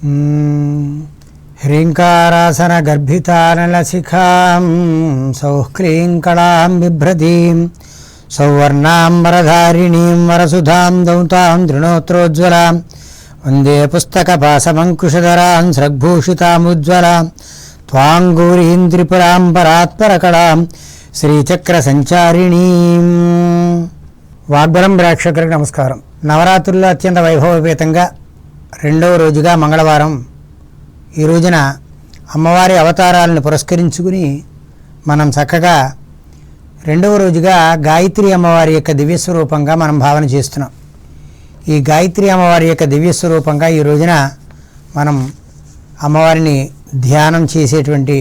హ్రీంకారాసనగర్భితానలశిఖాం సౌఃక్లీం కళాం బిభ్రతీం సౌవర్ణాంబరధారిణీం వరసుధాం దౌతాం తృణోత్రోజ్వలాం వందే పుస్తకపాసమంకుశధరాం స్రగ్భూషితాముజ్వలాం త్వాంగూరీం త్రిపురాం పరాత్పరకళాం శ్రీచక్రసంచారిణీం వాగ్బలం ప్రేక్షకులకు నమస్కారం నవరాత్రుల్లో అత్యంత వైభవపేతంగా రెండవ రోజుగా మంగళవారం ఈ రోజున అమ్మవారి అవతారాలను పురస్కరించుకుని మనం చక్కగా రెండవ రోజుగా గాయత్రి అమ్మవారి యొక్క దివ్యస్వరూపంగా మనం భావన చేస్తున్నాం. ఈ గాయత్రి అమ్మవారి యొక్క దివ్యస్వరూపంగా ఈ రోజున మనం అమ్మవారిని ధ్యానం చేసేటువంటి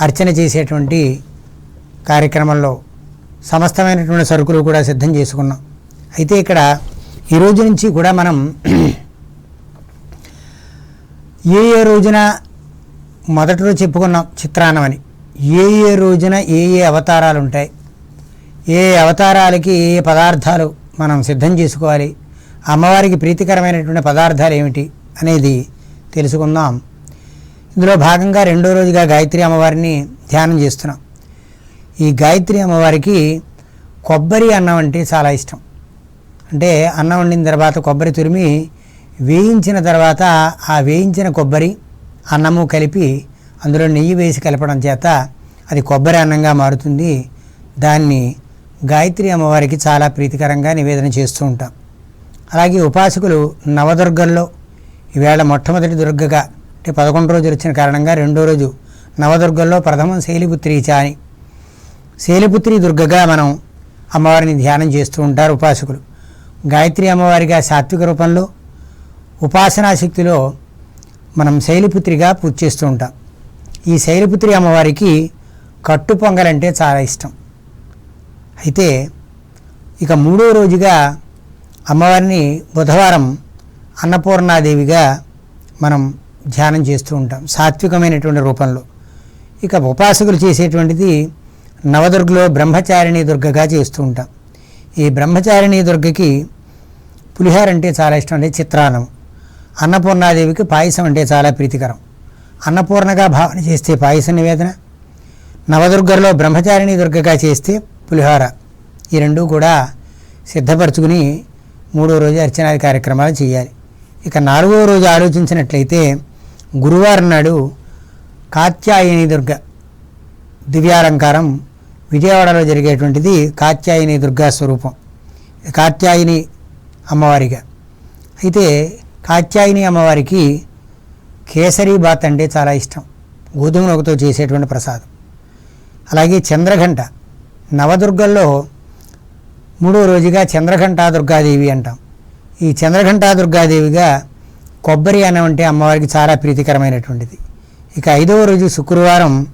అర్చన చేసేటువంటి కార్యక్రమంలో సమస్తమైనటువంటి సరుకులు కూడా సిద్ధం చేసుకున్నాం. అయితే ఇక్కడ ఈ రోజు నుంచి కూడా మనం ఏ ఏ రోజున మొదటిలో చెప్పుకున్నాం చిత్రాన్నం అని. ఏ ఏ రోజున ఏ ఏ అవతారాలు ఉంటాయి ఏ ఏ అవతారాలకి ఏ ఏ పదార్థాలు మనం సిద్ధం చేసుకోవాలి. అమ్మవారికి ప్రీతికరమైనటువంటి పదార్థాలు ఏమిటి అనేది తెలుసుకుందాం. ఇందులో భాగంగా రెండో రోజుగా గాయత్రి అమ్మవారిని ధ్యానం చేస్తున్నాం. ఈ గాయత్రి అమ్మవారికి కొబ్బరి అన్నం అంటే చాలా ఇష్టం. అంటే అన్నం వండిన తర్వాత కొబ్బరి తురిమి వేయించిన తర్వాత ఆ వేయించిన కొబ్బరి అన్నము కలిపి అందులో నెయ్యి వేసి కలపడం చేత అది కొబ్బరి అన్నంగా మారుతుంది. దాన్ని గాయత్రి అమ్మవారికి చాలా ప్రీతికరంగా నివేదన చేస్తూ ఉంటాం. అలాగే ఉపాసకులు నవదుర్గల్లో ఈవేళ మొట్టమొదటి దుర్గగా అంటే పదకొండు రోజులు వచ్చిన కారణంగా రెండో రోజు నవదుర్గల్లో ప్రథమం శైలిపుత్రి చాని. శైలిపుత్రి దుర్గగా మనం అమ్మవారిని ధ్యానం చేస్తూ ఉంటారు ఉపాసకులు. గాయత్రి అమ్మవారిగా సాత్విక రూపంలో ఉపాసనా శక్తిలో మనం శైలిపుత్రిగా పూజ చేస్తూ ఉంటాం. ఈ శైలిపుత్రి అమ్మవారికి కట్టు పొంగలంటే చాలా ఇష్టం. అయితే ఇక మూడో రోజుగా అమ్మవారిని బుధవారం అన్నపూర్ణాదేవిగా మనం ధ్యానం చేస్తూ ఉంటాం సాత్వికమైనటువంటి రూపంలో. ఇక ఉపాసకులు చేసేటువంటిది నవదుర్గలో బ్రహ్మచారిణి దుర్గగా చేస్తూ ఉంటాం. ఈ బ్రహ్మచారిణి దుర్గకి పులిహార అంటే చాలా ఇష్టం అంటే చిత్రాన్నం. అన్నపూర్ణాదేవికి పాయసం అంటే చాలా ప్రీతికరం. అన్నపూర్ణగా భావన చేస్తే పాయసం నివేదన నవదుర్గలో బ్రహ్మచారిణి దుర్గగా చేస్తే పులిహోర. ఈ రెండు కూడా సిద్ధపరచుకుని మూడో రోజు అర్చనాది కార్యక్రమాలు చేయాలి. ఇక నాలుగో రోజు ఆలోచించినట్లయితే గురువారం నాడు కాత్యాయని దుర్గ దివ్యాలంకారం విజయవాడలో జరిగేటువంటిది కాత్యాయని దుర్గా స్వరూపం. కాత్యాయని అమ్మవారిగా. అయితే కాత్యాయని అమ్మవారికి కేసరి బాత్ అంటే చాలా ఇష్టం. గోధుమ నొకతో చేసేటువంటి ప్రసాదం. అలాగే చంద్రఘంట. నవదుర్గల్లో మూడో రోజుగా చంద్రఘంటా దుర్గాదేవి అంటాం. ఈ చంద్రఘంటా దుర్గాదేవిగా కొబ్బరి అన్నం అంటే అమ్మవారికి చాలా ప్రీతికరమైనటువంటిది. ఇక ఐదవ రోజు శుక్రవారం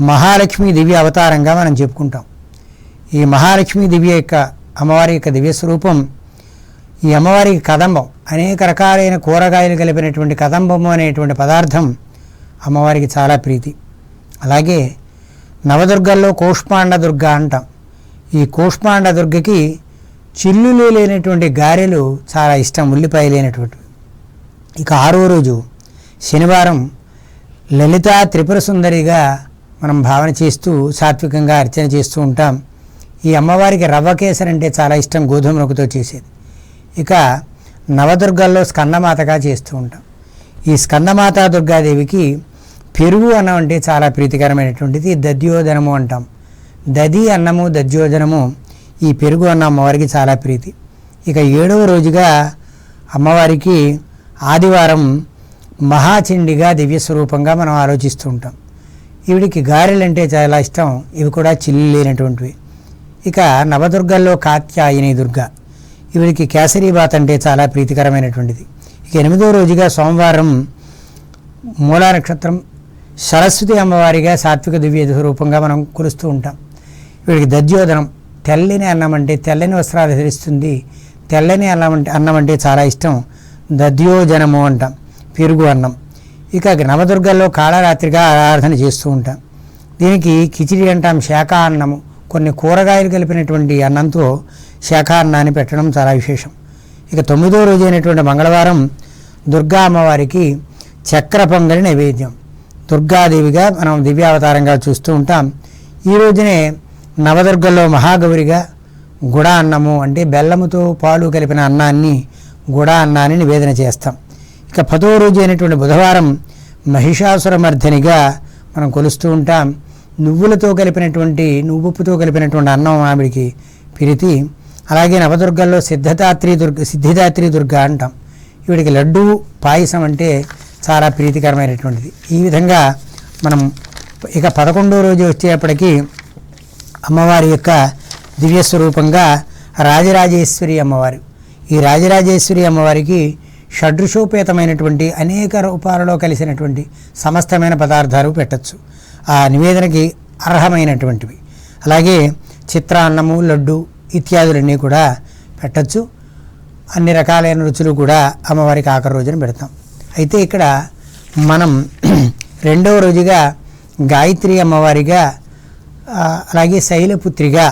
మహాలక్ష్మి దివ్య అవతారంగా మనం చెప్పుకుంటాం. ఈ మహాలక్ష్మి దివ్య యొక్క అమ్మవారి యొక్క దివ్య స్వరూపం ఈ అమ్మవారికి కదంబం అనేక రకాలైన కూరగాయలు కలిపినటువంటి కదంబము అనేటువంటి పదార్థం అమ్మవారికి చాలా ప్రీతి. అలాగే నవదుర్గల్లో కోష్మాండ దుర్గ అంటాం. ఈ కోష్మాండ దుర్గకి చిల్లులు లేనటువంటి గారెలు చాలా ఇష్టం ఉల్లిపాయ లేనటువంటి. ఇక ఆరో రోజు శనివారం లలిత త్రిపుర సుందరిగా మనం భావన చేస్తూ సాత్వికంగా అర్చన చేస్తూ ఉంటాం. ఈ అమ్మవారికి రవ్వ కేసరి అంటే చాలా ఇష్టం గోధుమ నొక్కుతో చేసేది. ఇక నవదుర్గల్లో స్కందమాతగా చేస్తూ ఉంటాం. ఈ స్కందమాత దుర్గాదేవికి పెరుగు అన్నం అంటే చాలా ప్రీతికరమైనటువంటిది దద్యోధనము అంటాం. దది అన్నము దద్యోధనము ఈ పెరుగు అన్న అమ్మవారికి చాలా ప్రీతి. ఇక ఏడవ రోజుగా అమ్మవారికి ఆదివారం మహాచండిగా దివ్య స్వరూపంగా మనం ఆలోచిస్తూ ఉంటాం. ఈవిడికి గారెలంటే చాలా ఇష్టం ఇవి కూడా చిల్లి లేనటువంటివి. ఇక నవదుర్గల్లో కాత్యాయని దుర్గ. ఈవిడికి కేసరీబాత్ అంటే చాలా ప్రీతికరమైనటువంటిది. ఇక ఎనిమిదో రోజుగా సోమవారం మూలా నక్షత్రం సరస్వతి అమ్మవారిగా సాత్విక దివ్య రూపంగా మనం కొలుస్తూ ఉంటాం. వీడికి దద్యోధనం తెల్లని అన్నం అంటే తెల్లని వస్త్రాలు ధరిస్తుంది. తెల్లని అన్నం అంటే అన్నం అంటే చాలా ఇష్టం. దద్యోజనము అంటాం పెరుగు అన్నం. ఇక నవదుర్గల్లో కాళరాత్రిగా ఆరాధన చేస్తూ ఉంటాం. దీనికి కిచిడి అంటాం శాఖాన్నము. కొన్ని కూరగాయలు కలిపినటువంటి అన్నంతో శాఖాన్నాన్ని పెట్టడం చాలా విశేషం. ఇక తొమ్మిదో రోజు అయినటువంటి మంగళవారం దుర్గా అమ్మవారికి చక్ర పొంగలి నైవేద్యం. దుర్గాదేవిగా మనం దివ్యావతారంగా చూస్తూ ఉంటాం. ఈ రోజునే నవదుర్గల్లో మహాగౌరిగా గుడ అన్నము అంటే బెల్లముతో పాలు కలిపిన అన్నాన్ని గుడ అన్నాన్ని నివేదన చేస్తాం. ఇక పదో రోజు అయినటువంటి బుధవారం మహిషాసురమర్ధనిగా మనం కొలుస్తూ ఉంటాం. నువ్వులతో కలిపినటువంటి నువ్వుప్పుతో కలిపినటువంటి అన్నం ఆవిడికి పిరితి. అలాగే నవదుర్గల్లో సిద్ధదాత్రి దుర్గ సిద్ధిదాత్రి దుర్గ అంటాం. ఈవిడికి లడ్డు పాయసం అంటే చాలా ప్రీతికరమైనటువంటిది. ఈ విధంగా మనం ఇక పదకొండో రోజు వచ్చేప్పటికీ అమ్మవారి యొక్క దివ్యస్వరూపంగా రాజరాజేశ్వరి అమ్మవారు. ఈ రాజరాజేశ్వరి అమ్మవారికి షడ్రుషోపేతమైనటువంటి అనేక రూపాలలో కలిసినటువంటి సమస్తమైన పదార్థాలు పెట్టచ్చు. ఆ నివేదనకి అర్హమైనటువంటివి. అలాగే చిత్రాన్నము లడ్డు ఇత్యాదులన్నీ కూడా పెట్టచ్చు. అన్ని రకాలైన రుచులు కూడా అమ్మవారికి ఆఖరి రోజున పెడతాం. అయితే ఇక్కడ మనం రెండవ రోజుగా గాయత్రి అమ్మవారిగా అలాగే శైలపుత్రిగా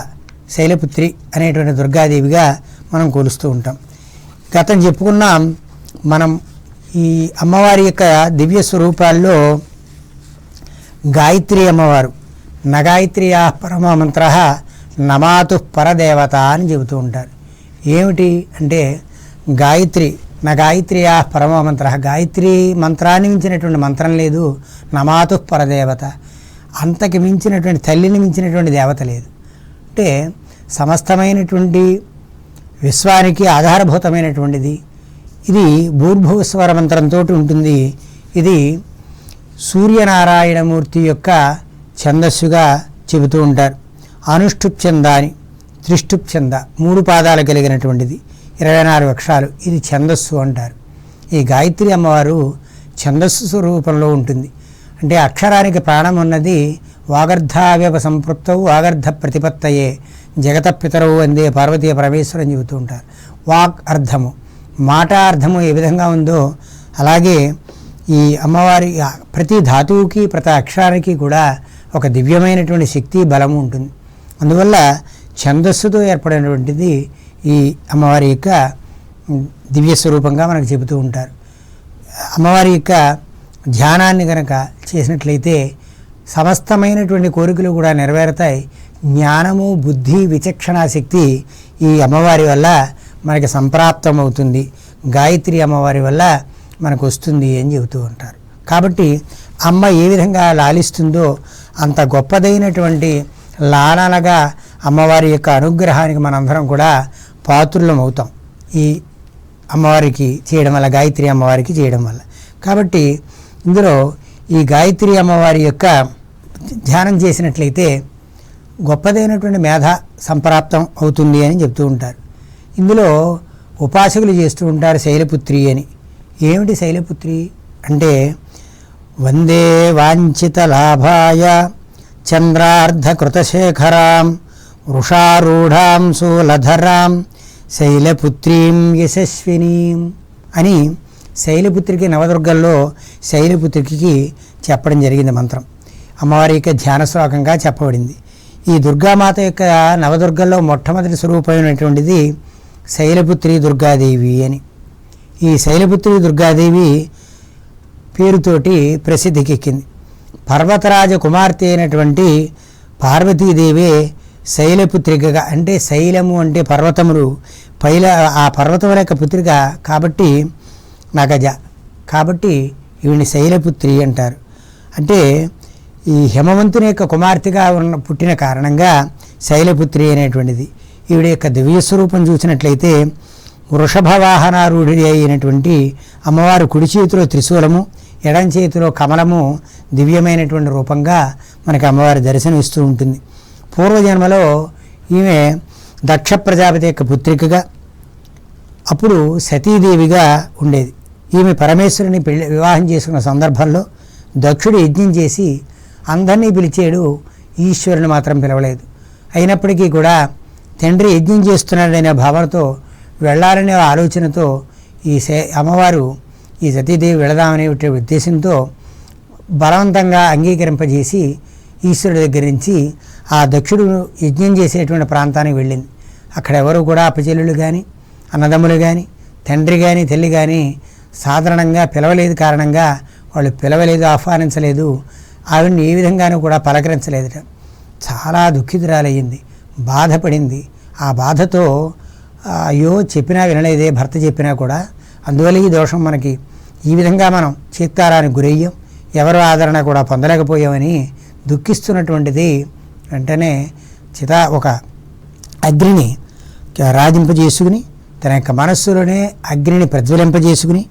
శైలపుత్రి అనేటువంటి దుర్గాదేవిగా మనం కొలుస్తూ ఉంటాం. గతం చెప్పుకున్నాం మనం ఈ అమ్మవారి యొక్క దివ్య స్వరూపాల్లో గాయత్రి అమ్మవారు. నగాయత్రియా పరమమంత్ర నమాతు పరదేవత అని చెబుతూ ఉంటారు. ఏమిటి అంటే గాయత్రి నా గాయత్రియా పరమమంత్ర గాయత్రి మంత్రాన్ని మించినటువంటి మంత్రం లేదు నమాతు పరదేవత. అంతకి మించినటువంటి తల్లిని మించినటువంటి దేవత లేదు. అంటే సమస్తమైనటువంటి విశ్వానికి ఆధారభూతమైనటువంటిది. ఇది భూర్భువస్వర మంత్రంతో ఉంటుంది. ఇది సూర్యనారాయణమూర్తి యొక్క ఛందస్సుగా చెబుతూ ఉంటారు. అనుష్ఠుప్ ఛంద అని త్రిష్టుప్ ఛంద మూడు పాదాలు కలిగినటువంటిది. ఇరవై నాలుగు అక్షరాలు. ఇది ఛందస్సు అంటారు. ఈ గాయత్రి అమ్మవారు ఛందస్సు స్వరూపంలో ఉంటుంది. అంటే అక్షరానికి ప్రాణం ఉన్నది వాగర్ధావ్యప సంపృప్తవు వాగర్ధ ప్రతిపత్తయే జగత పితరవు అందే పార్వతీయ పరమేశ్వరం చెబుతూ ఉంటారు. వాక్ అర్థము మాట అర్థము ఏ విధంగా ఉందో అలాగే ఈ అమ్మవారి ప్రతి ధాతువుకి ప్రతి అక్షరానికి కూడా ఒక దివ్యమైనటువంటి శక్తి బలము ఉంటుంది. అందువల్ల ఛందస్సుతో ఏర్పడినటువంటిది ఈ అమ్మవారి యొక్క దివ్య స్వరూపంగా మనకు చెబుతూ ఉంటారు. అమ్మవారి యొక్క ధ్యానాన్ని కనుక చేసినట్లయితే సమస్తమైనటువంటి కోరికలు కూడా నెరవేరుతాయి. జ్ఞానము బుద్ధి విచక్షణ శక్తి ఈ అమ్మవారి వల్ల మనకి సంప్రాప్తం అవుతుంది గాయత్రి అమ్మవారి వల్ల మనకు వస్తుంది అని చెబుతూ ఉంటారు. కాబట్టి అమ్మ ఏ విధంగా లాలిస్తుందో అంత గొప్పదైనటువంటి లాలనగా అమ్మవారి యొక్క అనుగ్రహానికి మనందరం కూడా పాత్రులం అవుతాం. ఈ అమ్మవారికి చేయడం వల్ల గాయత్రి అమ్మవారికి చేయడం వల్ల. కాబట్టి ఇందులో ఈ గాయత్రి అమ్మవారి యొక్క ధ్యానం చేసినట్లయితే గొప్పదైనటువంటి మేధ సంప్రాప్తం అవుతుంది అని చెప్తూ ఉంటారు. ఇందులో ఉపాసకులు చేస్తూ ఉంటారు శైలపుత్రి అని. ఏమిటి శైలపుత్రి? అంటే వందే వాంఛిత లాభాయ చంద్రార్ధకృతశేఖరాం వృషారూఢాం శూలధరాం శైలపుత్రీం యశస్వినీం అని శైలపుత్రికి నవదుర్గల్లో శైలపుత్రికి చెప్పడం జరిగింది మంత్రం. అమ్మవారి యొక్క ధ్యాన శ్లోకంగా చెప్పబడింది. ఈ దుర్గామాత యొక్క నవదుర్గల్లో మొట్టమొదటి స్వరూపమైనటువంటిది శైలపుత్రి దుర్గాదేవి అని. ఈ శైలపుత్రి దుర్గాదేవి పేరుతోటి ప్రసిద్ధికెక్కింది. పర్వతరాజ కుమార్తె అయినటువంటి పార్వతీదేవే శైలపుత్రికగా అంటే శైలము అంటే పర్వతములు పైల ఆ పర్వతముల యొక్క పుత్రిక కాబట్టి నగజ. కాబట్టి ఈవిని శైలపుత్రి అంటారు. అంటే ఈ హిమవంతుని యొక్క కుమార్తెగా ఉన్న పుట్టిన కారణంగా శైలపుత్రి అనేటువంటిది. ఈవిడ యొక్క దివ్య స్వరూపం చూసినట్లయితే వృషభ వాహనారూఢి అయినటువంటి అమ్మవారు కుడి చేతిలో త్రిశూలము ఎడం చేతిలో కమలము దివ్యమైనటువంటి రూపంగా మనకి అమ్మవారి దర్శనం ఇస్తూ ఉంటుంది. పూర్వజన్మలో ఈమె దక్ష ప్రజాపతి యొక్క పుత్రికగా అప్పుడు సతీదేవిగా ఉండేది. ఈమె పరమేశ్వరుని పెళ్ళి వివాహం చేసుకున్న సందర్భంలో దక్షుడు యజ్ఞం చేసి అందరినీ పిలిచేడు ఈశ్వరుని మాత్రం పిలవలేదు. అయినప్పటికీ కూడా తండ్రి యజ్ఞం చేస్తున్నాడనే భావనతో వెళ్ళాలనే ఆలోచనతో ఈ సే అమ్మవారు ఈ సతీదేవి వెళదామనే ఉద్దేశంతో బలవంతంగా అంగీకరింపజేసి ఈశ్వరుడి దగ్గర నుంచి ఆ దక్షుడు యజ్ఞం చేసేటువంటి ప్రాంతానికి వెళ్ళింది. అక్కడ ఎవరు కూడా అపచెల్లులు కానీ అన్నదమ్ములు కానీ తండ్రి కానీ తల్లి కానీ సాధారణంగా పిలవలేదు కారణంగా వాళ్ళు పిలవలేదు ఆహ్వానించలేదు. ఆవిడని ఏ విధంగానూ కూడా పలకరించలేదట. చాలా దుఃఖితురాలయ్యింది బాధపడింది. ఆ బాధతో అయ్యో చెప్పినా వినలేదే భర్త చెప్పినా కూడా. అందువల్ల ఈ దోషం మనకి ఈ విధంగా మనం చిత్తారానికి గురయ్యాం. ఎవరు ఆదరణ కూడా పొందలేకపోయామని దుఃఖిస్తున్నటువంటిది వెంటనే చిత ఒక అగ్నిని రాజింపజేసుకుని తన యొక్క మనస్సులోనే అగ్నిని ప్రజ్వలింపజేసుకుని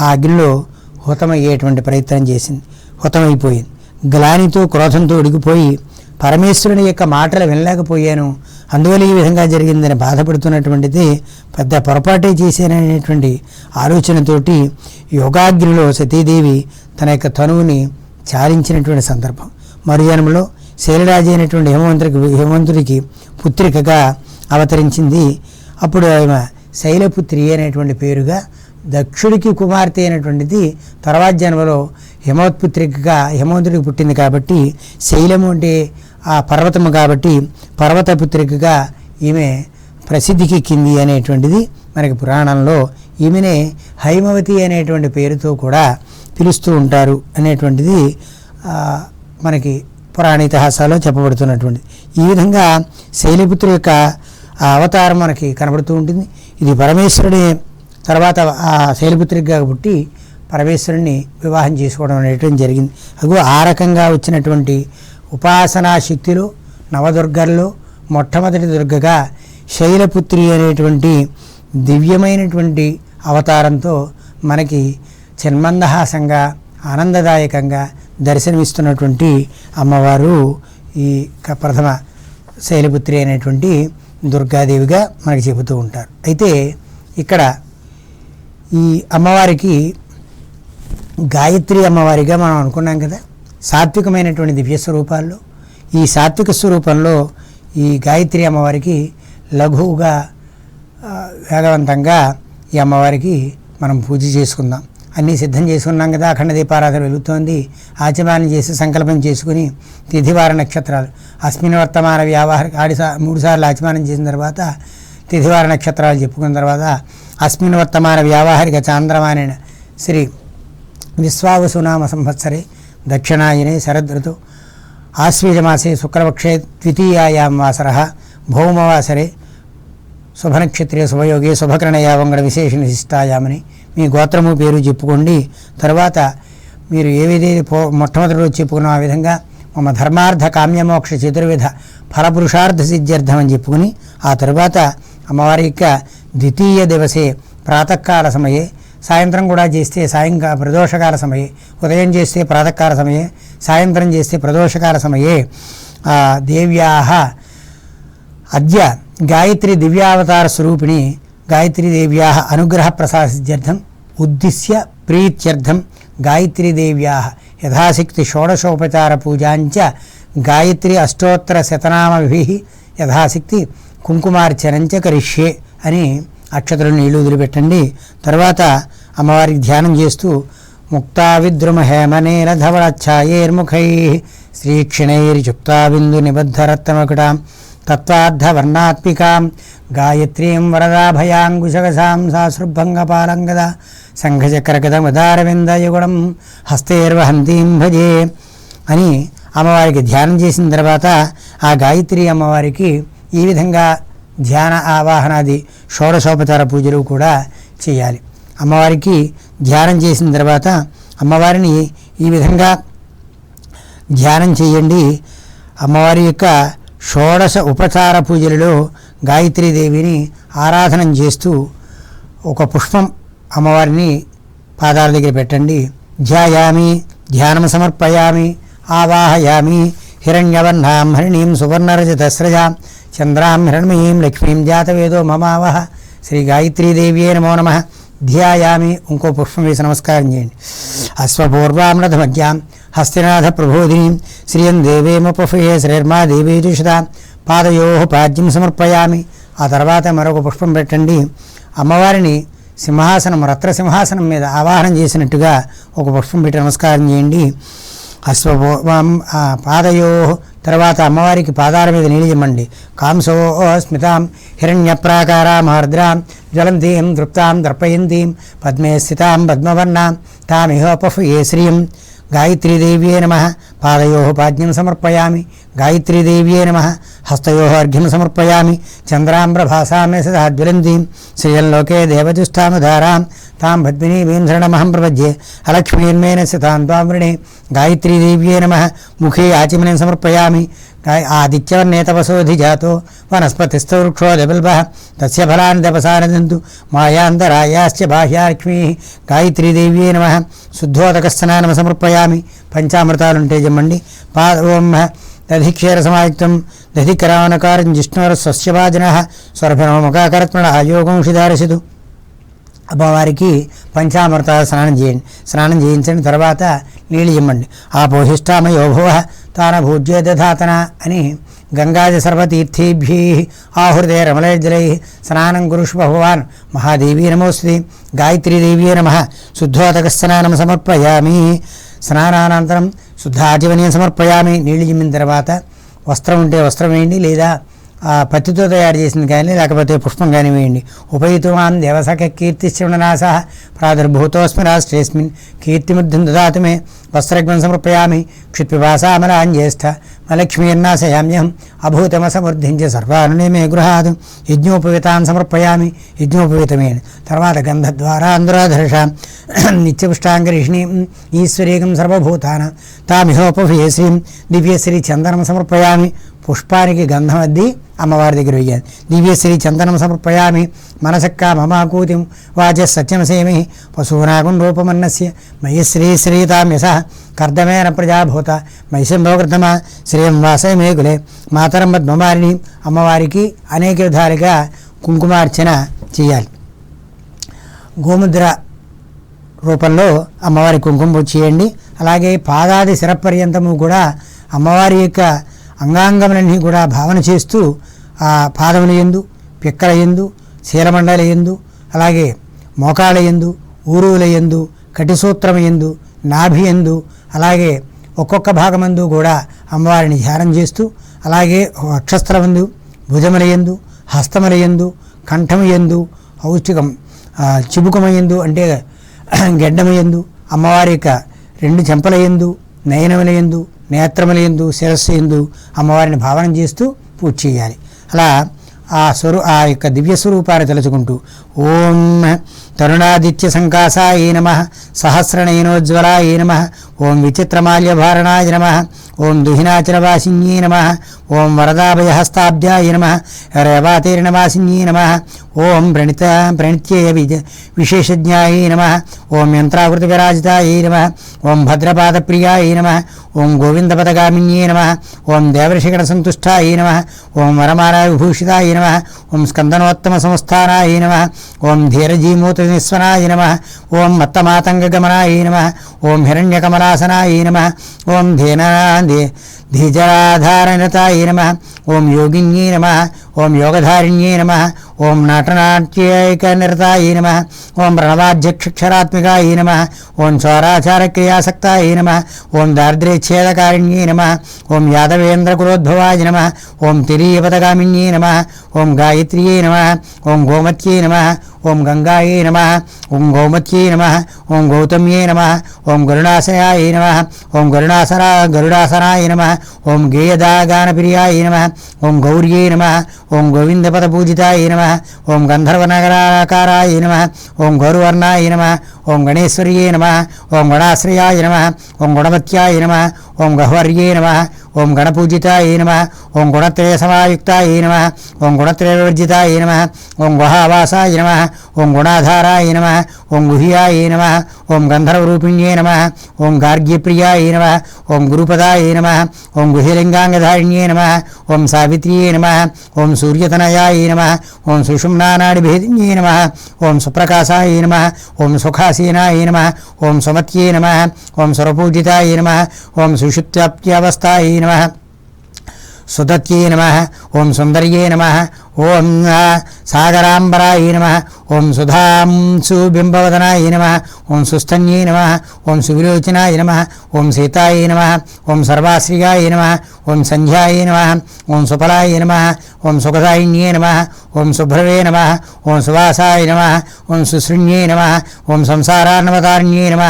ఆ అగ్నిలో హుతమయ్యేటువంటి ప్రయత్నం చేసింది. హుతమైపోయింది. గ్లానితో క్రోధంతో ఉడికిపోయి పరమేశ్వరుని యొక్క మాటలు వినలేకపోయాను. అందువల్ల ఈ విధంగా జరిగిందని బాధపడుతున్నటువంటిది పెద్ద పొరపాటే చేశాననేటువంటి ఆలోచనతోటి యోగాగ్నిలో సతీదేవి తన యొక్క తనువుని చాలించినటువంటి సందర్భం. మరుజన్మలో శైలరాజు అయినటువంటి హేమంతుడికి హేమంతుడికి పుత్రికగా అవతరించింది. అప్పుడు ఆమె శైలపుత్రి అనేటువంటి పేరుగా దక్షుడికి కుమార్తె అయినటువంటిది తర్వాత జన్మలో హిమోత్పుత్రికగా హిమవంతుడికి పుట్టింది కాబట్టి శైలము అంటే ఆ పర్వతము కాబట్టి పర్వత పుత్రికగా ఈమె ప్రసిద్ధికెక్కింది అనేటువంటిది మనకి పురాణంలో ఈమెనే హైమవతి అనేటువంటి పేరుతో కూడా పిలుస్తూ ఉంటారు అనేటువంటిది మనకి పురాణ ఇతిహాసాల్లో చెప్పబడుతున్నటువంటిది ఈ విధంగా శైలపుత్రి యొక్క అవతారం మనకి కనబడుతూ ఉంటుంది. ఇది పరమేశ్వరుడి తర్వాత ఆ శైలపుత్రిగా పుట్టి పరమేశ్వరుని వివాహం చేసుకోవడం అనేటువంటి జరిగింది. అగు ఆ రకంగా వచ్చినటువంటి ఉపాసనా శక్తిలో నవదుర్గల్లో మొట్టమొదటి దుర్గగా శైలపుత్రి అనేటువంటి దివ్యమైనటువంటి అవతారంతో మనకి చిన్మందహాసంగా ఆనందదాయకంగా దర్శనమిస్తున్నటువంటి అమ్మవారు ఈ క- ప్రథమ శైలపుత్రి అనేటువంటి దుర్గాదేవిగా మనకి చెబుతూ ఉంటారు. అయితే ఇక్కడ ఈ అమ్మవారికి గాయత్రి అమ్మవారిగా మనం అనుకున్నాం కదా సాత్వికమైనటువంటి దివ్య స్వరూపాల్లో ఈ సాత్విక స్వరూపంలో ఈ గాయత్రి అమ్మవారికి లఘువుగా వేగవంతంగా ఈ అమ్మవారికి మనం పూజ చేసుకుందాం. అన్నీ సిద్ధం చేసుకున్నాం కదా అఖండ దీపారాధన వెలుగుతోంది. ఆచమానం చేసి సంకల్పం చేసుకుని తిథివార నక్షత్రాలు. అస్మిన్ వర్తమాన వ్యావహార ఆడి మూడుసార్లు ఆచమానం చేసిన తర్వాత తిథివార నక్షత్రాలు చెప్పుకున్న తర్వాత అస్మిన్ వర్తమాన వ్యావహారిక చాంద్రమాన శ్రీ విశ్వావసునామ సంవత్సరే దక్షిణాయనే శరదృతు ఆశ్వీజమాసే శుక్లపక్షే ద్వితీయాయాం వాసర. భౌమవాసరే శుభనక్షత్రియ శుభయోగి శుభకరణయావంగడ విశేష విశిష్టాయామని మీ గోత్రము పేరు చెప్పుకోండి. తర్వాత మీరు ఏవేది పో మొట్టమొదటి రోజు చెప్పుకున్న ఆ విధంగా మమ ధర్మార్థ కామ్యమోక్ష చతుర్విధ ఫలపురుషార్థ సిద్ధ్యర్థం అని చెప్పుకుని ఆ తరువాత అమ్మవారి యొక్క ద్వితీయ దివసే ప్రాతకాల సమయే సాయంత్రం కూడా చేస్తే సాయంకా ప్రదోషకాల సమయే. ఉదయం చేస్తే ప్రాతకాల సమయే. సాయంత్రం చేస్తే ప్రదోషకాల సమయే. దేవ్యా అద్య గాయత్రి దివ్యావతార స్వరూపిణి గాయత్రీదేవ్యా అనుగ్రహ ప్రసాద్యర్థం ఉద్దిశ్య ప్రీత్యర్థం గాయత్రీదేవ్యా యథాశక్తి షోడశోపచార పూజాంచ గాయత్రి అష్టోత్తర శతనామభి యథాశక్తి కుంకుమార్చనంచ కరిష్యే అని అక్షతలు నీళ్ళు వదిలిపెట్టండి. తర్వాత అమ్మవారికి ధ్యానం చేస్తూ ముక్తా విద్రుమ హేమనేన ధవళఛాయేర్ముఖై శ్రీక్షణైర్యుక్తా బిందు నిబద్ధరత్నమకుటాం తత్వార్థవర్ణాత్మికాం గాయత్రీం వరదాభయాంగుశగసాం సాశ్రుభంగపాలంగద సంఘచక్రగదమదారవిందయుగుణం హస్తేర్వహంతీం భజే అని అమ్మవారికి ధ్యానం చేసిన తర్వాత ఆ గాయత్రి అమ్మవారికి ఈ విధంగా ధ్యాన ఆవాహనాది షోడశోపచార పూజలు కూడా చేయాలి. అమ్మవారికి ధ్యానం చేసిన తర్వాత అమ్మవారిని ఈ విధంగా ధ్యానం చేయండి. అమ్మవారి యొక్క షోడశ ఉపచార పూజలలో గాయత్రీదేవిని ఆరాధన చేస్తూ ఒక పుష్పం అమ్మవారిని పాదాల దగ్గర పెట్టండి. ధ్యాయామి ధ్యానం సమర్పయామి ఆవాహయామి హిరణ్యవర్ణాం హరిణీం సువర్ణరజతస్రజాం చంద్రాం హిరణ్మయీం లక్ష్మీం జాతవేదో మమావహ శ్రీ గాయత్రీదేవ్యే నమో నమ ధ్యాయామి ఇంకో పుష్పం వేసి నమస్కారం చేయండి అశ్వపూర్వామృతమధ్యాం హస్తినాథ ప్రబోధిని శ్రియం దేవేమపఫయే శ్రీర్మా దేవీజుషిత పాదయో పాద్యం సమర్పయామి ఆ తర్వాత మరొక పుష్పం పెట్టండి। అమ్మవారిని సింహాసనం రత్న సింహాసనం మీద ఆవాహనం చేసినట్టుగా ఒక పుష్పం పెట్టి నమస్కారం చేయండి। అశ్వభో పాదయో తర్వాత అమ్మవారికి పాదాల మీద నీలియమ్మండి కాంసో స్మితాం హిరణ్యప్రాకారాం ఆర్ద్రాం జ్వలంతీం తృప్తాం దర్పయంతీం పద్మే స్థితాం పద్మవర్ణాం తామిహోపఫుయే శ్రీయం గాయత్రీదేవ్యే నమ పాదయో పాద్యం సమర్పయామి. గాయత్రీదేవ్యే నమ హస్తయో అర్ఘ్యం సమర్పయామి. చంద్రాంబ్రభాసామే సదా జ్వలంతీం శ్రియంలోకే దేవజుష్టాముధారాం తాం పద్మినీమీం శరణమహం ప్రపద్యే అలక్ష్మీర్మేణ సితాం త్వాం వృణే గాయత్రీదేవ్యే నమ ముఖే ఆచమనం సమర్పయామి ఆదిత్యవర్ణేతపసోధి జాతో వనస్పతిస్థ వృక్షోదబిల్బ తస్య ఫలాన్ని తపసానందు మాయాంతరాయాశ్చ బాహ్యాలక్ష్మీ గాయత్రీదేవ్యే నమ శుద్ధోదకస్నానం సమర్పయామి పంచామృతాలుంటే జమ్మండి పా ఓం దధిక్షేర సమాయుక్తం దధికరావనకారం జిష్ణోర స్వస్యవాజన స్వరభినోముఖాకరత్మణ ఆయోగంషిదారసిదు అమ్మవారికి పంచామృత స్నానం చేయండి స్నానం చేయించిన తర్వాత నీళ్ళు ఇమ్మండి. ఆ పోషిష్టామయోభువ తాన భూజ్య దధాతన అని గంగాజ సర్వతీర్థేభ్యై ఆహృదయ రమలజలై స్నానం కురుషు భగవాన్. మహాదేవీ నమోస్తుతి గాయత్రీదేవీ నమ. శుద్ధోదక స్నానం సమర్పయామి. స్నానానంతరం శుద్ధాచమనీయం సమర్పయామి. నీళ్ళు చిమ్మిన తర్వాత వస్త్రం ఉంటే వస్త్రం వేయండి లేదా ఆ పత్తితో తయారు చేసింది కానీ లేకపోతే పుష్పం కానీ వేయండి. ఉపయుతుమాన్ దేవసఖ కీర్తిశ్రవణనాశ ప్రాదుర్భూతోస్మి రాష్ట్రేస్మిన్ కీర్తిముద్ధం దదాతు మే వస్త్రగ్నం సమర్పయామి క్షిత్పిపాసామలాన్ జ్యేష్ఠ మలక్ష్మీర్నాశయామ్యహం అభూతమసమృద్ధించ సర్వానునే మే గృహాదు యజ్ఞోపవితాన్ సమర్పయామి యజ్ఞోపవితమేన. తర్వాత గంధద్వారా అంధురాధర్ష నిత్యపుష్టాంగరిష్ణీం ఈశ్వరీకం సర్వభూతాన తామిహోపభే దివ్యశ్రీ చందనం సమర్పయామి పుష్పానికి గంధం అద్ది అమ్మవారి దగ్గర వెయ్యాలి. దివ్యశ్రీ చందనం సమర్పయామి. మనసక్క మమాకూతిం వాచ సత్యం సేమి పశూనాగం రూపమన్నస్య. మయి శ్రీ శ్రీతామ్యస. కర్దమేన ప్రజాభూత. మైశంభోకృతమ శ్రీయం వాసే మేకులే. మాతరం పద్మమారిని అమ్మవారికి అనేక విధాలుగా కుంకుమార్చన చేయాలి. గోముద్ర రూపంలో అమ్మవారి కుంకుమ పూజ చేయండి. అలాగే పాదాది శిరపర్యంతము కూడా అమ్మవారి యొక్క అంగాంగములన్నీ కూడా భావన చేస్తూ ఆ పాదముల ఎందు పిక్కల ఎందు శీలమండల ఎందు అలాగే మోకాళ్ళ ఎందు ఊరువుల ఎందు కటిసూత్రం ఎందు నాభి ఎందు అలాగే ఒక్కొక్క భాగమందు కూడా అమ్మవారిని ధ్యానం చేస్తూ అలాగే వక్షస్థలమందు భుజముల ఎందు హస్తముల ఎందు కంఠము ఎందు ఔష్టికం చిబుకమయందు అంటే గెడ్డమయందు అమ్మవారి యొక్క రెండు చెంపల ఎందు నయనముల ఎందు నేత్రములందు శిరస్సు ఎందు అమ్మవారిని భావన చేస్తూ పూజ చేయాలి. అలా ఆ స్వరూ ఆ యొక్క దివ్య స్వరూపాన్ని తలుచుకుంటూ ఓం తరుణాదిత్య సంకాసాయ నమ సహస్రనయనోజ్వలాయ నమ ఓం విచిత్రమాల్యభారణాయ నమ ఓం దుహినాచలవాసిన్యే నమ ఓం వరదాభయహస్తాభ్యాయ నమ రేవాతీర్ణవాసిన్యే నమ ఓం ప్రణిత ప్రణిత్యయ విజ విశేషజ్ఞాయ నమ ఓం యంత్రాకృతి విరాజితాయ నమ ఓం భద్రపాదప్రియాయ నమ ఓం గోవిందపదగామిన్యే నమ ఓం దేవర్షిగణ సంతుష్టాయ నమ ఓం వరమాల విభూషితాయ నమ ఓం స్కందనోత్తమ సంస్థానాయ నమ ఓం ధీరజీమూత నిస్వనాయ నమ ఓం మత్తమాతంగగమనాయ నమ ఓం హిరణ్యకమలాసనాయ నమ ఓం ధీనా ధీ ధీజరాధారణతాయ నమ ఓం యోగిన్యే నమ ఓం యోగధారిణ్యే నమ ఓం నటనాట్యైకనిరతాయ నమ. ఓం ప్రణవాధ్యక్షరాత్మికాయ నమ. ఓం చోరాచారక్రియాసక్తాయ నమ. ఓం దారిద్ర్యచ్ఛేదకారిణ్యే నమ. ఓం యాదవేంద్రకులోద్భవాయ నమ. ఓం తిరీయపదగామిన్యే నమ. ఓం గాయత్ర్యే నమ. ఓం గోమత్యే నమ. ఓం గంగాయే నమ ఓం గోమత్యే నమ ఓం గౌతమ్యే నమ ఓం గరుడాశయాయ నమ ఓం గరుడాసరా గరుడాసనాయ నమ ఓం గేయదాగానప్రియాయ నమ ఓం గౌర్యే నమ ఓం గోవిందపదపూజితాయ నమ ఓం గంధర్వనగరాకారాయ నమ ఓం గౌరవర్ణాయ నమ ఓం గణేశ్వర్యే నమ ఓం గణాశ్రయాయ నమ ఓం గుణవత్యాయ నమ ఓం గహ్వర్యే నమ ఓం గణపూజితాయ నమ ఓం గుణత్రయ సమాయుక్తాయ నమ ఓం గుణత్రయ వివర్జితాయ నమ ఓం గుహావాసాయ నమ ఓం గుణాధారాయ నమ ఓం గుహ్యాయ నమ ఓం గంధర్వరూపిణ్యే నమ ఓం గార్గ్యప్రియాయ నమ ఓం గురుపదాయ నమ ఓం గుహిలింగాంగధారిణ్యే నమ ఓం సావిత్ర్యే నమ ఓం సూర్యతనయాయ నమ ఓం సుషుమ్నానాడిభేదిన్యే నమ ఓం సుప్రకాశాయ నమ ఓం నమ. ఓం సుమత్యే నమ. ఓం సురపూజితాయ నమ. ఓం సుషుప్త్యాప్త్యావస్థాయ నమ. సుదత్యే నమ. ఓం సుందర్యే నమ. ఓం సాగరాంబరాయ నమ ఓం సుధాం సుబింబవదనాయ నమ ఓం సుస్తన్యై నమ ఓం సువిలోచనాయ నమ ఓం సీతాయ నమ ఓం సర్వాశ్రియాయ నమ ఓం సంధ్యాయ నమ ఓం సుఫలాయ నమ ఓం సుఖదాయిన్యే నమ ఓం శుభ్రవే నమ ఓం సువాసాయ నమ ఓం సుశృణ్యే నమ ఓం సంసారాన్నవతారిణ్యే నమ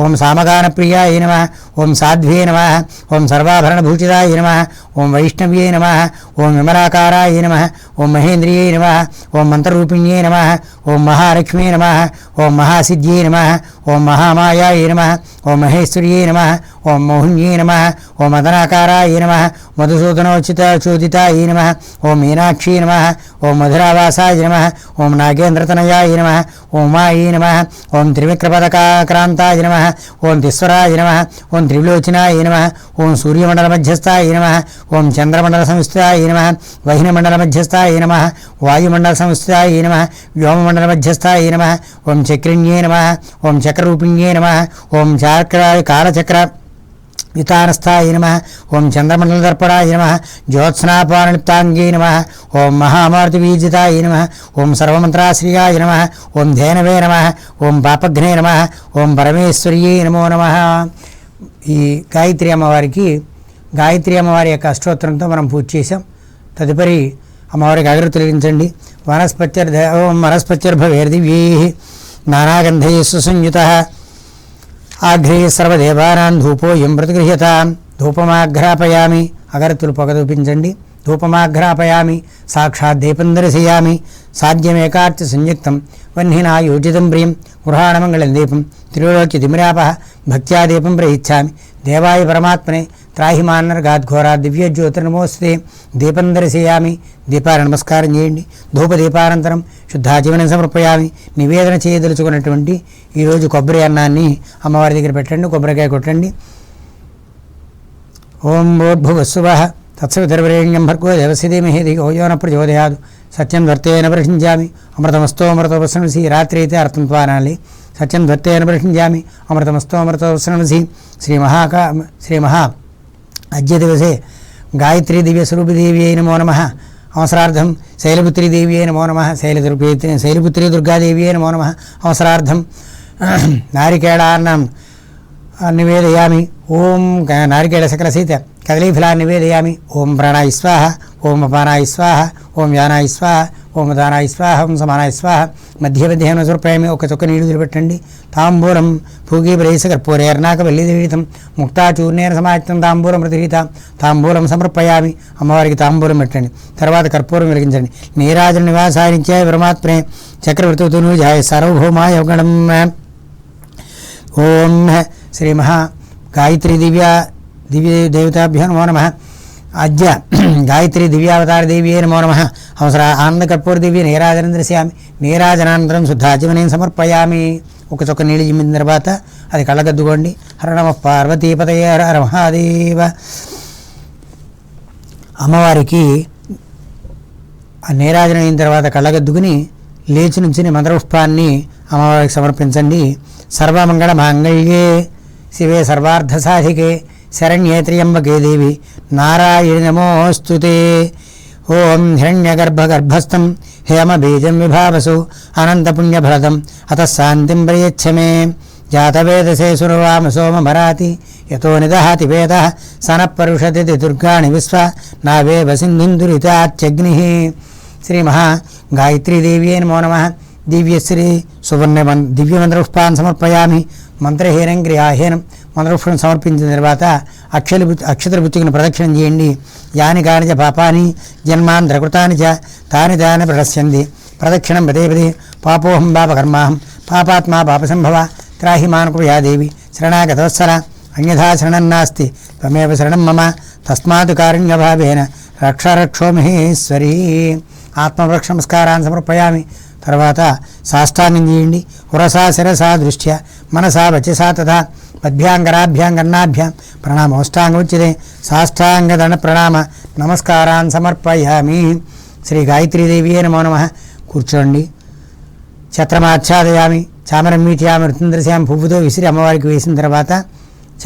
ఓం సామగానప్రియాయ నమ ఓం సాధ్వే నమ ఓం సర్వాభరణభూషితాయ నమ ఓం వైష్ణవ్యే నమ ఓం విమలాకారాయ నమ ఓం ఓం మహేంద్రియే నమ ఓం మంత్రరూపిణ్యే నమ ఓం మహాలక్ష్మీ నమ ఓం మహాసిద్ధ్యే నమ ఓం మహామాయాయ నమ ఓం మహేశ్వర్యే నమ ఓం మోహిన్యే నమ ఓం మదనాకారాయ నమ మధుసూదనోచిత చోదితాయ నమ ఓం మీనాక్షి నమ ఓం మధురావాసాయ నమ ఓం నాగేంద్రతనయాయ నమ ఓం ఉమాయ నమ ఓం త్రివిక్రపదకాక్రాంతాయ నమ ఓం తిస్వరాయ నమ ఓం త్రివిలోచనాయ నమ ఓం సూర్యమండల మధ్యస్థాయ నమ ఓం చంద్రమండల సంస్థాయ నమ వహినమండల మధ్యస్థాయ నమ వాయుమండల సంస్థాయ నమ వ్యోమమండల మధ్యస్థాయ నమ ఓం చక్రిణ్యే నమ ఓం చక్ర చక్రరూపిణ్యే నమ ఓం చాక్రాయ కాలచక్ర వితానస్థాయ నమ ఓం చంద్రమండల దర్పణాయ నమ జ్యోత్స్నాపానలిప్తాంగే నమ ఓం మహామారుతిబీజితాయ నమ ఓం సర్వమంత్రాశ్రియాయ నమ ఓం ధేనవే నమ ఓం పాపఘ్నే నమ ఓం పరమేశ్వర్యే నమో నమ ఈ గాయత్రి అమ్మవారికి గాయత్రి అమ్మవారి యొక్క అష్టోత్తరంతో మనం పూజ చేసాం తదుపరి అమ్మవారికి అగరు తొలగించండి. వనస్పత్యర్ ఓం వనస్పత్యర్భవేర్దివ్యై. నానాగంధై సుసంయుత ఆఘ్రే సర్వదేవానాం ధూపోయం ప్రతిగృహ్యతాం ధూపమాఘ్రాపయామి అగరత్తులు పొగ చూపించండి ధూపమాఘ్రాపయామి సాక్షాత్ దీపం దర్శయామి సాధ్యమేకార్తి సంయుక్తం వన్హినా యోజితం ప్రియం గృహాణమంగళం దీపం త్రిలోక్య దిమిరాప భక్త్యా దీపం ప్రయిచ్చామి దేవాయ పరమాత్మనే త్రాహిమాన్నర్గాద్ఘోరా దివ్య జ్యోతిర్నమోస్తే. దీపం దర్శయామి. దీపాల నమస్కారం చేయండి. ధూప దీపానంతరం శుద్ధాజీవనం సమర్పయామి. నివేదన చేయదలుచుకున్నటువంటి ఈరోజు కొబ్బరి అన్నాన్ని అమ్మవారి దగ్గర పెట్టండి కొబ్బరికాయ కొట్టండి. ఓం భూర్భువస్సువ తత్సవితర్వరేణ్యం భర్గో దేవసిధీమహి దిగోయోన ప్రచోదయాదు సత్యం ధర్తేన ప్రశించామి అమృతమస్తో అమృతోపశ్రమసి రాత్రి అయితే అర్థం త్వానాలి సత్యం ధర్తేన ప్రశించామి అమృతమస్తో అమృతోపశ్రమసి శ్రీ మహాకా శ్రీ మహా అద్య దివసే గాయత్రీ దివ్యస్వరూపిదేవి అయిన నమో అవసరార్థం శైలపుత్రీదేవి అయిన నమో నమ శైలపుత్రి శైలపుత్రి దుర్గాదేవి అయిన నమో నమ అవసరార్థం నారికేళాన్నం నివేదయామి ఓం గ- నారికేళ సకల సీత కదలీఫలా నివేదయామి ఓం ప్రాణాయ స్వాహ ఓం అపానాయ స్వాహ ఓం యానాయ స్వాహ ఓం దానాయ స్వాహ ఓం సమానాయ స్వాహ. మధ్య మధ్యాహ్నం స్వరూపాయమి ఒక చొక్క నీళ్ళు వదిలిపెట్టండి. తాంబూలం భూగి ప్రదేశ కర్పూరేర్నాక వెళ్ళిదీతం ముక్తాచూర్ణేన సమాహితం తాంబూలం ప్రతిరీత తాంబూలం సమర్పయామి. అమ్మవారికి తాంబూలం పెట్టండి. తర్వాత కర్పూరం వెలిగించండి. నీరాజన నివాసానిత్యాయ పరమాత్మే. చక్రవర్తితును జాయ సార్వభౌమాయ గణం. ఓం శ్రీ మహా గాయత్రీ దివ్య దివ్య దేవతాభ్యో నమో నమ. అద్య గాయత్రి దివ్యావతార దేవ్యే నమో నమ. అవసర ఆనందకర్పూర దివ్య నీరాజనం దర్శయామి నీరాజనానంతరం శుద్ధాచమనేం సమర్పయామి. ఒక చొక్క నీళ్ళు చిమ్మిన తర్వాత అది కళ్ళగద్దుకోండి. హర నమ పార్వతీపతయ హర మహాదేవ. అమ్మవారికి ఆ నీరాజనం అయిన తర్వాత కళ్ళగద్దుకుని లేచి నుంచి మంత్రపుష్పాన్ని అమ్మవారికి సమర్పించండి. సర్వమంగళ మాంగళ్యే. శివే సర్వార్థ సాధికే. ಶರಣ್ಯೇ ತ್ರ್ಯಂಬಕೆ ದೇವಿ ನಾರಾಯಣಿ ನಮೋऽस्तु ते। ॐ हिरण्यगर्भगर्भस्थं हेमबीजं विभावसु। अनन्तपुण्यफलदम् अतः शांति प्रयच्छ मे जातवेदसे सुरवाम सोमभराति। यतो निदहाति वेदः स दुर्गा परुषति दुर्गाणि विश्वा। नावेव सिन्धुन्दुरिताच्यग्निः। श्रीमहा गायत्रीदेव्यै नमो नमः। दिव्यश्री सुवर्णमन् दिव्यमन्त्रपुष्पान् समर्पयामि। मन्त्रहीनं क्रियाहीनं మంత్రపుష్పం సమర్పించిన తర్వాత అక్షలు అక్షతల బుత్తికిని ప్రదక్షిణం చేయండి. యాని కాని పాపాని జన్మాన్ ద్రకృతాని చ తాని దాని ప్రదస్యంది. ప్రదక్షిణం పదే పదే పాపోహం పాపకర్మాహం పాపాత్మా పాపసంభవ త్రాహి మానుకృయాదేవి శరణాగతవత్సర అన్యథా శరణం నాస్తి త్వమేవ శరణం మమ తస్మాత్ కారుణ్యభావేన రక్ష రక్షో మహేశ్వరీ. ఆత్మవృక్ష నమస్కారాన్ని సమర్పయామి. తర్వాత సాష్టాంగం చేయండి. ఉరసా శిరసా దృష్ట్యా మనసా వచసా తథా పద్భ్యాంగరాభ్యాంగన్నాభ్యాం ప్రణామోష్టాంగముచ్యతే సాష్టాంగదన ప్రణామ నమస్కారాన్ సమర్పయామి. శ్రీ గాయత్రీదేవియే నమో నమ. కూర్చోండి. ఛత్రమాచ్ఛాదయామి. చామరం మీట్యామి. మృత్యుందరశ్యామి పువ్వుతో విసిరి అమ్మవారికి వేసిన తర్వాత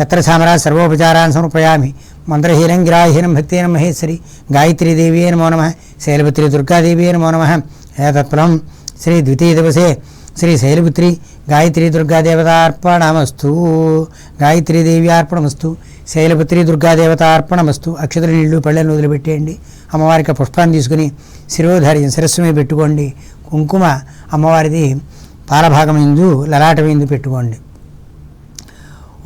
ఛత్రచామర సర్వోపచారాన్ని సమర్పయామి. మంత్రహీనం గిరాహీనం భక్తిహీనం మహేశ్వరి గాయత్రీదేవి నమో నమ. శైలపత్రి దుర్గాదేవి నమో నమ. ఏతత్ఫలం శ్రీ ద్వితీయ దివసే శ్రీ శైలపుత్రి గాయత్రి దుర్గాదేవతార్పణమస్తు. గాయత్రీదేవి అర్పణమస్తు. శైలపుత్రి దుర్గాదేవతార్పణమస్తు. అక్షతల నీళ్ళు పళ్ళను వదిలిపెట్టేయండి. అమ్మవారికి పుష్పాన్ని తీసుకుని శిరోధార్యం శిరస్సు మీద పెట్టుకోండి. కుంకుమ అమ్మవారిది పాలభాగం ఎందు లలాటం ఎందు పెట్టుకోండి.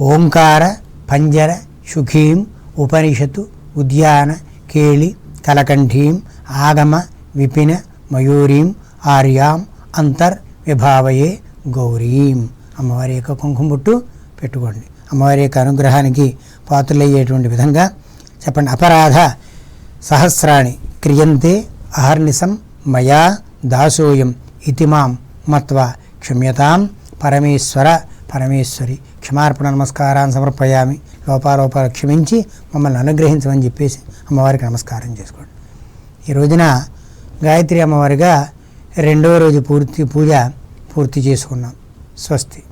ఓంకార పంజర సుఖీం ఉపనిషత్తు ఉద్యాన కేళి కలకంఠీం ఆగమ విపిన మయూరీం ఆర్యాం అంతర్ విభావయే గౌరీం. అమ్మవారి యొక్క కుంకుమ బొట్టు పెట్టుకోండి. అమ్మవారి యొక్క అనుగ్రహానికి పాత్రలయ్యేటువంటి విధంగా చెప్పండి. అపరాధ సహస్రాణి క్రియంతే అహర్నిసం మయా దాసోయం ఇతిమాం మత్వా క్షమ్యతాం పరమేశ్వర పరమేశ్వరి. క్షమార్పణ నమస్కారాన్ని సమర్పయామి. లోపాలోపాలు క్షమించి మమ్మల్ని అనుగ్రహించమని చెప్పేసి అమ్మవారికి నమస్కారం చేసుకోండి. ఈ రోజున గాయత్రి అమ్మవారిగా రెండవ రోజు పూర్తి పూజ పూర్తి చేసుకున్నాం. స్వస్తి.